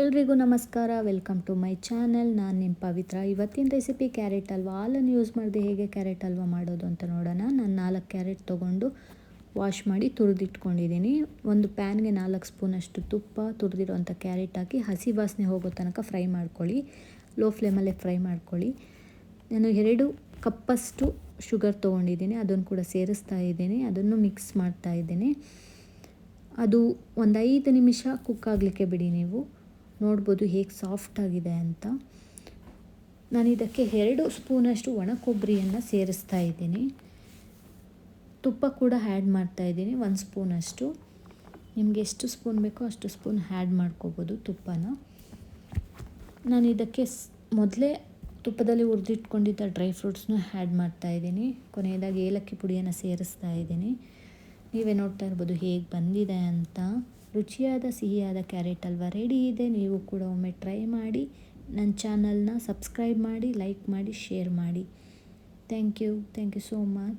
ಎಲ್ರಿಗೂ ನಮಸ್ಕಾರ. Welcome to my channel. ನಾನು ನಿಮ್ಮ ಪವಿತ್ರ. ಇವತ್ತಿನ ರೆಸಿಪಿ ಕ್ಯಾರೆಟ್ ಹಲ್ವಾ ಹಾಲನ್ನು ಯೂಸ್ ಮಾಡಿದೆ ಹೇಗೆ ಕ್ಯಾರೆಟ್ ಹಲ್ವಾ ಮಾಡೋದು ಅಂತ ನೋಡೋಣ. ನಾನು ನಾಲ್ಕು ಕ್ಯಾರೆಟ್ ತೊಗೊಂಡು ವಾಶ್ ಮಾಡಿ ತುರಿದಿಟ್ಕೊಂಡಿದ್ದೀನಿ. ಒಂದು ಪ್ಯಾನ್ಗೆ ನಾಲ್ಕು ಸ್ಪೂನಷ್ಟು ತುಪ್ಪ ತುರಿದಿರುವಂಥ ಕ್ಯಾರೆಟ್ ಹಾಕಿ ಹಸಿ ವಾಸನೆ ಹೋಗೋ ತನಕ ಫ್ರೈ ಮಾಡ್ಕೊಳ್ಳಿ. ಲೋ ಫ್ಲೇಮಲ್ಲೇ ಫ್ರೈ ಮಾಡ್ಕೊಳ್ಳಿ. ನಾನು ಎರಡು ಕಪ್ಪಷ್ಟು ಶುಗರ್ ತೊಗೊಂಡಿದ್ದೀನಿ. ಅದನ್ನು ಕೂಡ ಸೇರಿಸ್ತಾ ಇದ್ದೀನಿ. ಅದನ್ನು ಮಿಕ್ಸ್ ಮಾಡ್ತಾ ಇದ್ದೀನಿ. ಅದು ಒಂದು ಐದು ನಿಮಿಷ ಕುಕ್ ಆಗಲಿಕ್ಕೆ ಬಿಡಿ ನೀವು. ನೋಡ್ಬೋದು ಹೇಗೆ ಸಾಫ್ಟ್ ಆಗಿದೆ ಅಂತ. ನಾನು ಇದಕ್ಕೆ ಎರಡು ಸ್ಪೂನಷ್ಟು ಒಣ ಕೊಬ್ಬರಿಯನ್ನು ಸೇರಿಸ್ತಾ ಇದ್ದೀನಿ. ತುಪ್ಪ ಕೂಡ ಆ್ಯಡ್ ಮಾಡ್ತಾ ಇದ್ದೀನಿ, ಒಂದು ಸ್ಪೂನಷ್ಟು. ನಿಮಗೆ ಎಷ್ಟು ಸ್ಪೂನ್ ಬೇಕೋ ಅಷ್ಟು ಸ್ಪೂನ್ ಆ್ಯಡ್ ಮಾಡ್ಕೋಬೋದು ತುಪ್ಪನ. ನಾನು ಇದಕ್ಕೆ ಮೊದಲೇ ತುಪ್ಪದಲ್ಲಿ ಹುರಿದಿಟ್ಕೊಂಡಿದ್ದ ಡ್ರೈ ಫ್ರೂಟ್ಸ್ನ ಆ್ಯಡ್ ಮಾಡ್ತಾ ಇದ್ದೀನಿ. ಕೊನೆಯದಾಗಿ ಏಲಕ್ಕಿ ಪುಡಿಯನ್ನು ಸೇರಿಸ್ತಾ ಇದ್ದೀನಿ. ನೀವೇ ನೋಡ್ತಾ ಇರ್ಬೋದು ಹೇಗೆ ಬಂದಿದೆ ಅಂತ. ರುಚಿಯಾದ, ಸಿಹಿಯಾದ ಕ್ಯಾರೆಟ್ ಹಲ್ವಾ ರೆಡಿ ಇದೆ. ನೀವು ಕೂಡ ಒಮ್ಮೆ ಟ್ರೈ ಮಾಡಿ ನನ್ನ ಚಾನಲ್ನ ಸಬ್ಸ್ಕ್ರೈಬ್ ಮಾಡಿ ಲೈಕ್ ಮಾಡಿ ಶೇರ್ ಮಾಡಿ. Thank you thank you so much